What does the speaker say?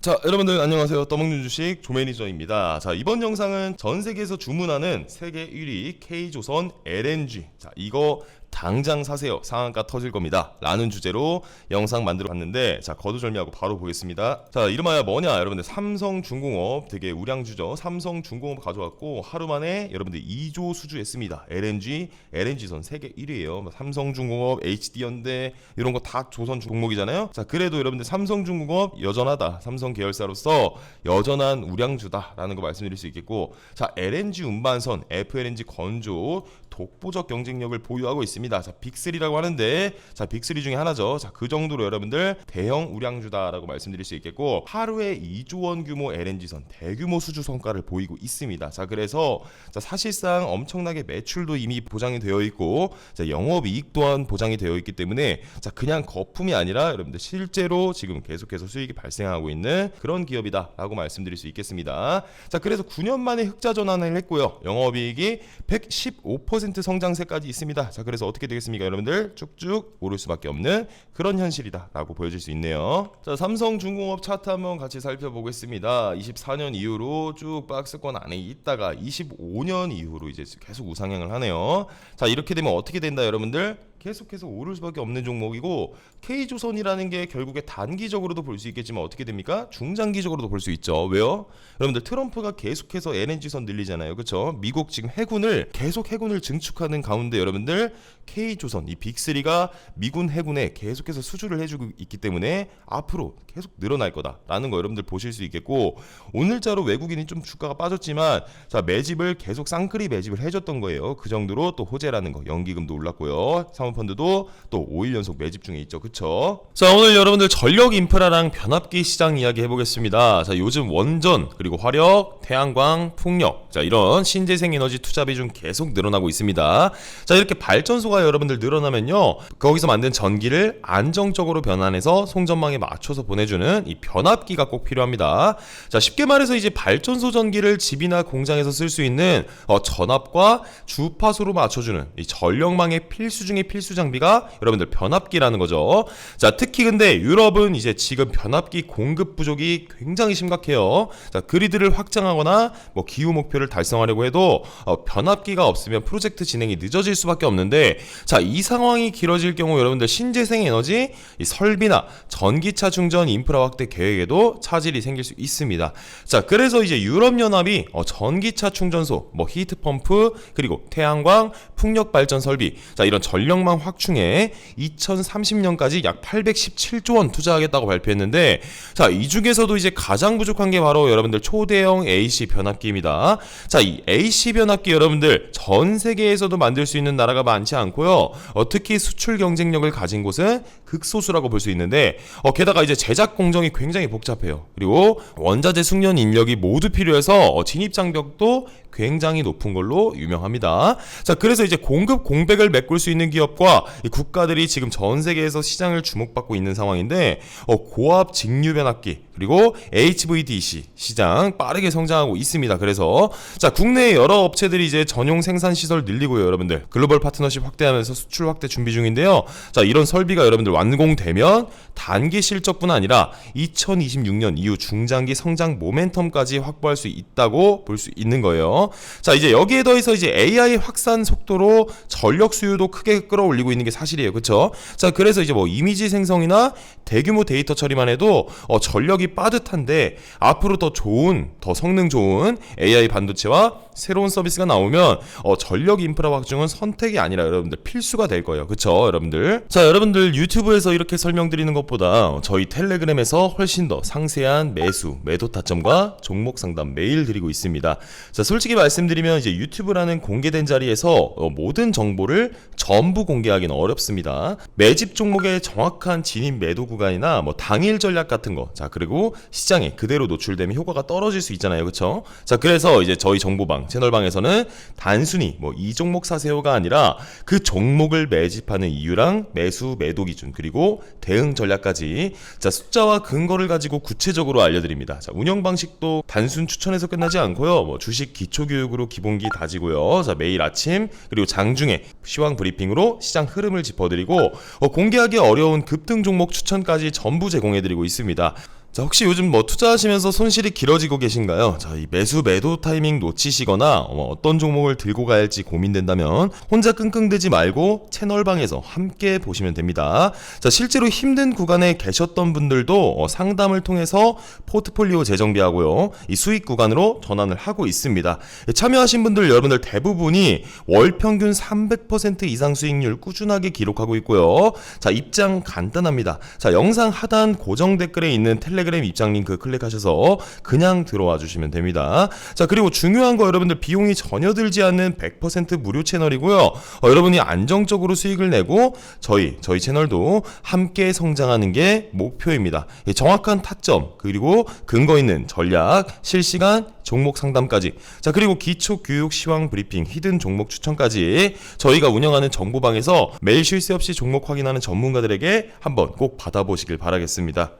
자, 여러분들 안녕하세요. 떠먹는 주식 조매니저입니다. 자, 이번 영상은 전 세계에서 주문하는 세계 1위 K조선 LNG. 자, 이거 당장 사세요. 상한가 터질 겁니다. 라는 주제로 영상 만들어 봤는데 자, 거두절미하고 바로 보겠습니다. 자, 이름하여 뭐냐? 여러분들 삼성중공업 되게 우량주죠. 삼성중공업 가져왔고 하루 만에 여러분들 2조 수주했습니다. LNG, LNG선 세계 1위예요. 뭐 삼성중공업, HD현대 이런 거 다 조선 종목이잖아요. 자, 그래도 여러분들 삼성중공업 여전하다. 삼성 계열사로서 여전한 우량주다라는 거 말씀드릴 수 있겠고 자, LNG 운반선, FLNG 건조 독보적 경쟁력을 보유하고 있습니다. 자, 빅3라고 하는데 자, 빅3 중에 하나죠. 자, 그 정도로 여러분들 대형 우량주다라고 말씀드릴 수 있겠고 하루에 2조 원 규모 LNG선 대규모 수주 성과를 보이고 있습니다. 자, 그래서 자, 사실상 엄청나게 매출도 이미 보장이 되어 있고 자, 영업 이익 또한 보장이 되어 있기 때문에 자, 그냥 거품이 아니라 여러분들 실제로 지금 계속해서 수익이 발생하고 있는 그런 기업이다라고 말씀드릴 수 있겠습니다. 자, 그래서 9년 만에 흑자 전환을 했고요. 영업 이익이 115% 성장세까지 있습니다. 자, 그래서 어떻게 되겠습니까, 여러분들? 쭉쭉 오를 수밖에 없는 그런 현실이다라고 보여질 수 있네요. 자, 삼성중공업 차트 한번 같이 살펴보겠습니다. 24년 이후로 쭉 박스권 안에 있다가 25년 이후로 이제 계속 우상향을 하네요. 자, 이렇게 되면 어떻게 된다, 여러분들? 계속해서 오를 수밖에 없는 종목이고 K조선이라는 게 결국에 단기적으로도 볼 수 있겠지만 어떻게 됩니까? 중장기적으로도 볼 수 있죠. 왜요? 여러분들 트럼프가 계속해서 LNG선 늘리잖아요. 그렇죠? 미국 지금 해군을 계속 해군을 증 축하는 가운데 여러분들 K조선 이 빅3가 미군 해군에 계속해서 수주를 해주고 있기 때문에 앞으로 계속 늘어날 거다라는 거 여러분들 보실 수 있겠고 오늘자로 외국인이 좀 주가가 빠졌지만 자 매집을 계속 쌍끌이 매집을 해줬던 거예요. 그 정도로 또 호재라는 거 연기금도 올랐고요. 사모펀드도 또 5일 연속 매집 중에 있죠. 그쵸? 자 오늘 여러분들 전력 인프라랑 변압기 시장 이야기 해보겠습니다. 자 요즘 원전 그리고 화력, 태양광, 풍력 자 이런 신재생 에너지 투자 비중 계속 늘어나고 있습니다. 자 이렇게 발전소가 여러분들 늘어나면요 거기서 만든 전기를 안정적으로 변환해서 송전망에 맞춰서 보내주는 이 변압기가 꼭 필요합니다. 자 쉽게 말해서 이제 발전소 전기를 집이나 공장에서 쓸 수 있는 어, 전압과 주파수로 맞춰주는 이 전력망의 필수 중의 필수 장비가 여러분들 변압기라는 거죠. 자 특히 근데 유럽은 이제 지금 변압기 공급 부족이 굉장히 심각해요. 자 그리드를 확장하거나 뭐 기후 목표를 달성하려고 해도 어, 변압기가 없으면 프로젝트 진행이 늦어질 수밖에 없는데 자 이 상황이 길어질 경우 여러분들 신재생 에너지 이 설비나 전기차 충전 인프라 확대 계획에도 차질이 생길 수 있습니다. 자 그래서 이제 유럽 연합이 어, 전기차 충전소, 뭐 히트 펌프 그리고 태양광, 풍력 발전 설비 자 이런 전력망 확충에 2030년까지 약 817조 원 투자하겠다고 발표했는데 자 이 중에서도 이제 가장 부족한 게 바로 여러분들 초대형 AC 변압기입니다. 자 이 AC 변압기 여러분들 전 세계 에서도 만들 수 있는 나라가 많지 않고요. 어, 특히 수출 경쟁력을 가진 곳은 극소수라고 볼 수 있는데 어, 게다가 이제 제작 공정이 굉장히 복잡해요. 그리고 원자재 숙련 인력이 모두 필요해서 어, 진입 장벽도 굉장히 높은 걸로 유명합니다. 자, 그래서 이제 공급 공백을 메꿀 수 있는 기업과 이 국가들이 지금 전 세계에서 시장을 주목받고 있는 상황인데 어, 고압 직류 변압기 그리고 HVDC 시장 빠르게 성장하고 있습니다. 그래서 자 국내 여러 업체들이 이제 전용 생산 시설 늘리고요, 여러분들 글로벌 파트너십 확대하면서 수출 확대 준비 중인데요. 자 이런 설비가 여러분들 완공되면 단기 실적뿐 아니라 2026년 이후 중장기 성장 모멘텀까지 확보할 수 있다고 볼 수 있는 거예요. 자 이제 여기에 더해서 이제 AI 확산 속도로 전력 수요도 크게 끌어올리고 있는 게 사실이에요, 그렇죠? 자 그래서 이제 뭐 이미지 생성이나 대규모 데이터 처리만 해도 어, 전력이 빠듯한데 앞으로 더 좋은 더 성능 좋은 AI 반도체와 새로운 서비스가 나오면 어, 전력 인프라 확충은 선택이 아니라 여러분들 필수가 될 거예요. 그쵸 여러분들? 자 여러분들 유튜브에서 이렇게 설명드리는 것보다 저희 텔레그램에서 훨씬 더 상세한 매수, 매도 타점과 종목 상담 매일 드리고 있습니다. 자 솔직히 말씀드리면 이제 유튜브라는 공개된 자리에서 어, 모든 정보를 전부 공개하기는 어렵습니다. 매집 종목의 정확한 진입 매도 구간이나 뭐 당일 전략 같은 거, 자 그리고 시장에 그대로 노출되면 효과가 떨어질 수 있잖아요, 그렇죠? 자 그래서 이제 저희 정보방 채널방에서는 단순히 뭐 이 종목 사세요가 아니라 그 종목을 매집하는 이유랑 매수 매도 기준 그리고 대응 전략까지 자 숫자와 근거를 가지고 구체적으로 알려드립니다. 자 운영 방식도 단순 추천해서 끝나지 않고요, 뭐 주식 기초 교육으로 기본기 다지고요. 자 매일 아침 그리고 장중에 시황 브리핑으로 시장 흐름을 짚어드리고 어, 공개하기 어려운 급등 종목 추천까지 전부 제공해드리고 있습니다. 자, 혹시 요즘 뭐 투자하시면서 손실이 길어지고 계신가요? 자, 이 매수 매도 타이밍 놓치시거나 어, 어떤 종목을 들고 가야 할지 고민된다면 혼자 끙끙대지 말고 채널방에서 함께 보시면 됩니다. 자, 실제로 힘든 구간에 계셨던 분들도 어, 상담을 통해서 포트폴리오 재정비하고요. 이 수익 구간으로 전환을 하고 있습니다. 예, 참여하신 분들 여러분들 대부분이 월 평균 300% 이상 수익률 꾸준하게 기록하고 있고요. 자, 입장 간단합니다. 자, 영상 하단 고정 댓글에 있는 텔레그램 입장 링크 클릭하셔서 그냥 들어와 주시면 됩니다. 자, 그리고 중요한 거 여러분들 비용이 전혀 들지 않는 100% 무료 채널이고요. 어, 여러분이 안정적으로 수익을 내고 저희 저희 채널도 함께 성장하는 게 목표입니다. 예, 정확한 타점 그리고 근거 있는 전략, 실시간 종목 상담까지. 자, 그리고 기초 교육 시황 브리핑, 히든 종목 추천까지 저희가 운영하는 정보방에서 매일 쉴 새 없이 종목 확인하는 전문가들에게 한번 꼭 받아보시길 바라겠습니다.